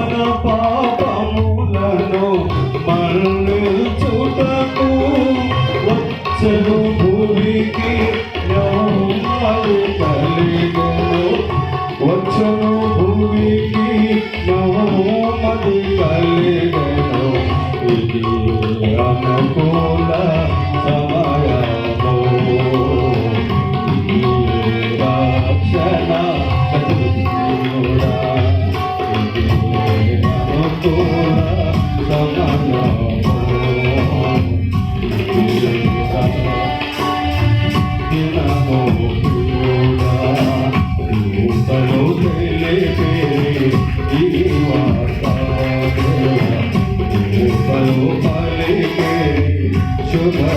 మన పాపములను మన్నించుటకు వచ్చను భూమికి నవ్వాలి కలిగను. వచ్చను భూమికి నవ్వమది కలిగను. ఇది అనుకూల సమయము. ఇది రక్షణ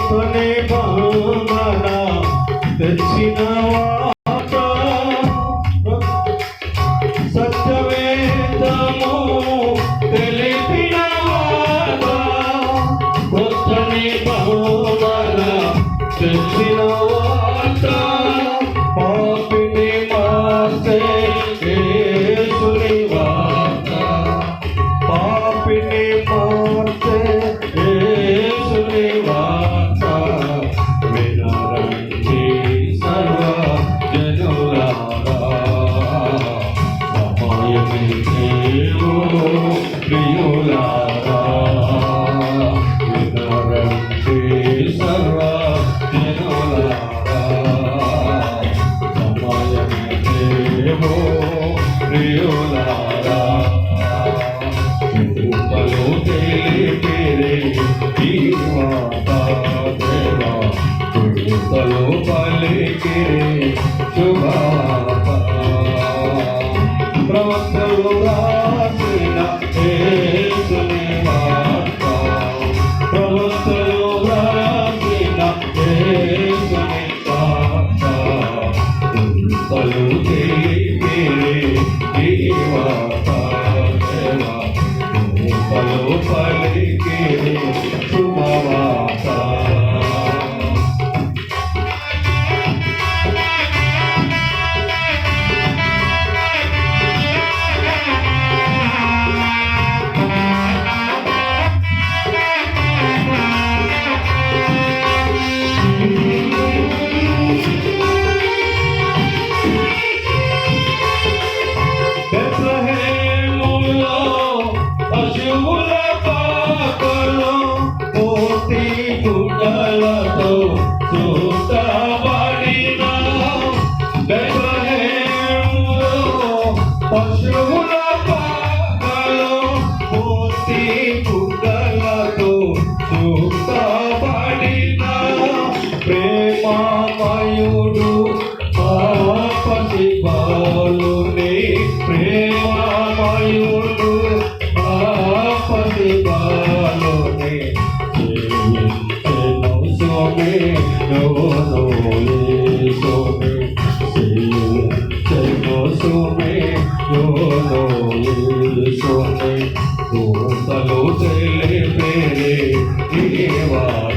కృత నిబంధన తెచ్చిన దేవో ప్రియులారా. కృపలో తెలిపిరే ఈ మాట దేవా. కృపలో పలికిరే శుభాత ప్రేమాయుడు పాపతి బాలుని ప్రే ो तलो चले मेरे देवा